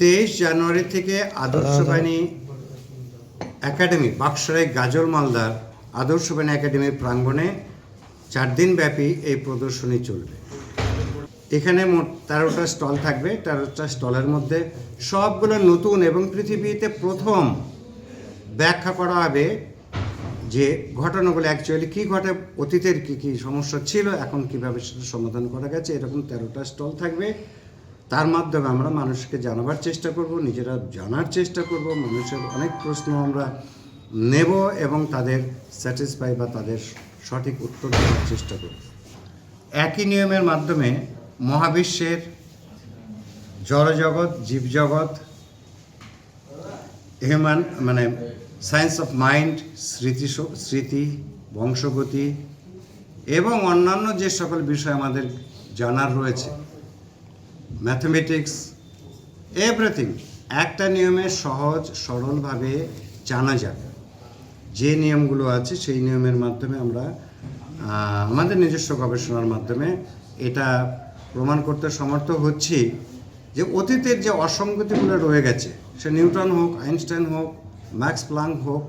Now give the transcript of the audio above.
তেইশ জানুয়ারি থেকে আদর্শ বাহিনী একাডেমি বাক্সরাই গাজল মালদার আদর্শ বাহিনী একাডেমির প্রাঙ্গণে চার দিন ব্যাপী এই প্রদর্শনী চলবে। এখানে মোট তেরোটা স্টল থাকবে। তেরোটা স্টলের মধ্যে সবগুলো নতুন এবং পৃথিবীতে প্রথম ব্যাখ্যা করা হবে যে ঘটনাগুলো অ্যাকচুয়ালি কী ঘটে অতীতের কী কী সমস্যা ছিল এখন কীভাবে সেটা সমাধান করা গেছে এরকম তেরোটা স্টল থাকবে। তার মাধ্যমে আমরা মানুষকে জানাবার চেষ্টা করব, নিজেরা জানার চেষ্টা করব, মানুষের অনেক প্রশ্ন আমরা নেব এবং তাদের স্যাটিসফাই বা তাদের সঠিক উত্তর দেওয়ার চেষ্টা করব। একই নিয়মের মাধ্যমে মহাবিশ্বের জড়জগৎ, জীবজগৎ হিউম্যান মানে সায়েন্স অফ মাইন্ড স্মৃতি স্মৃতি, বংশগতি এবং অন্যান্য যে সকল বিষয় আমাদের জানার রয়েছে ম্যাথমেটিক্স এভরিথিং একটা নিয়মে সহজ, সরলভাবে জানা যাবে। যে নিয়মগুলো আছে, সেই নিয়মের মাধ্যমে আমরা আমাদের নিজস্ব গবেষণার মাধ্যমে এটা প্রমাণ করতে সমর্থ হচ্ছি যে অতীতের যে অসঙ্গতিগুলো রয়ে গেছে, সে নিউটন হোক, আইনস্টাইন হোক, ম্যাক্স প্লাঙ্ক হোক